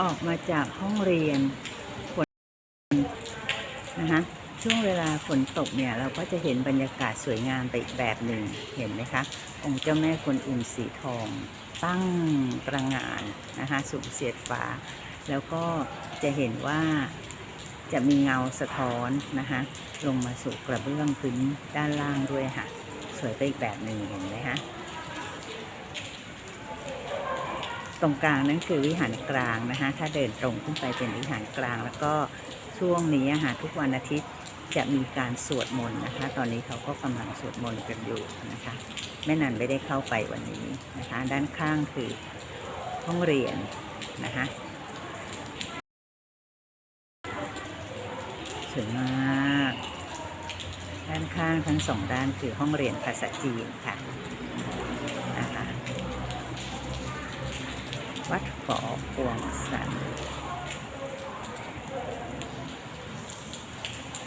ออกมาจากห้องเรียนฝนนะคะช่วงเวลาฝนตกเนี่ยเราก็จะเห็นบรรยากาศสวยงามไปอีกแบบหนึ่งเห็นไหมคะองค์เจ้าแม่กวนอิมสีทอง ตั้งตระงานนะคะสูงเสียดฟ้า แล้วก็จะเห็นว่าจะมีเงาสะท้อนนะคะลงมาสู่กระเบื้องพื้นด้านล่างด้วยค่ะ สวยไปอีกแบบหนึ่งเห็นไหมคะ ตรงกลางนั่นคือวิหารกลางนะคะ ถ้าเดินตรงขึ้นไปเป็นวิหารกลาง แล้วก็ช่วงนี้อะค่ะทุกวันอาทิตย์จะมีการสวดมนต์นะคะ ตอนนี้เขาก็กำลังสวดมนต์กันอยู่นะคะ แม่นันไม่ได้เข้าไปวันนี้นะคะ ด้านข้างคือห้องเรียนนะคะสวยมาก ด้านข้างทั้งสองด้านคือห้องเรียนภาษาจีนค่ะ นะคะ